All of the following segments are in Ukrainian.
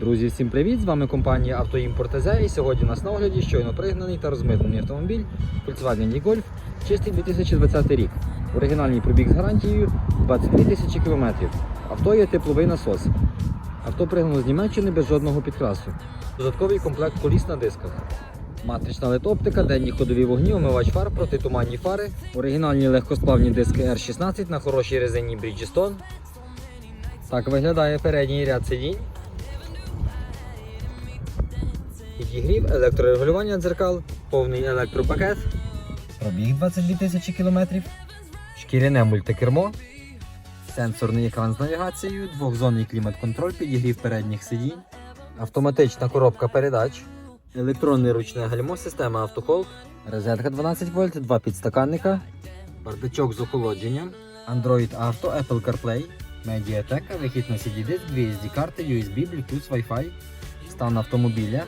Друзі, всім привіт! З вами компанія Автоімпорт ТЗ і сьогодні у нас на огляді щойно пригнаний та розмитнений автомобіль Volkswagen e-Golf, чистий 2020 рік. Оригінальний пробіг з гарантією 23 тисячі кілометрів. Авто є тепловий насос. Авто пригнано з Німеччини без жодного підкрасу. Додатковий комплект коліс на дисках. Матрична LED-оптика, денні ходові вогні, омивач фар, протитуманні фари, оригінальні легкосплавні диски R16 на хорошій резині Bridgestone. Так виглядає передній ряд сидінь. Підігрів, електрорегулювання дзеркал, повний електропакет, пробіг 22 тисячі кілометрів, шкіряне мультикермо, сенсорний екран з навігацією, двохзонний клімат-контроль, підігрів передніх сидінь, автоматична коробка передач, електронне ручне гальмо, система автохолд, розетка 12 вольт, два підстаканника, бардачок з охолодженням, Android Auto, Apple CarPlay, медіатека, вихід на CD-диск, дві SD-карти, USB, Bluetooth, Wi-Fi, стан автомобіля,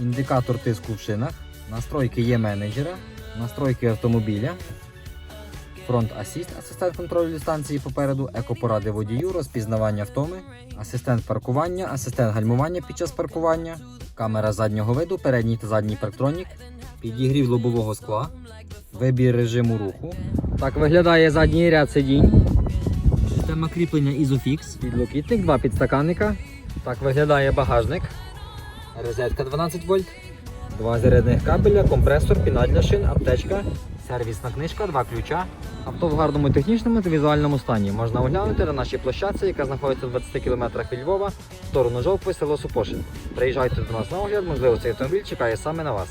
індикатор тиску в шинах, настройки є менеджера, настройки автомобіля, фронт асіст, асистент контролю дистанції попереду, екопоради водію, розпізнавання втоми, асистент паркування, асистент гальмування під час паркування, камера заднього виду, передній та задній парктронік, підігрів лобового скла, вибір режиму руху. Так виглядає задній ряд сидінь. Система кріплення Isofix, підлокітник, два підстаканника. Так виглядає багажник. Розетка 12 вольт. Два зарядних кабеля, компресор, піна для шин, аптечка, сервісна книжка, два ключа. Авто в гарному технічному та візуальному стані. Можна оглянути на нашій площадці, яка знаходиться в 20 км від Львова, в сторону Жовкви, село Супошин. Приїжджайте до нас на огляд, можливо, цей автомобіль чекає саме на вас.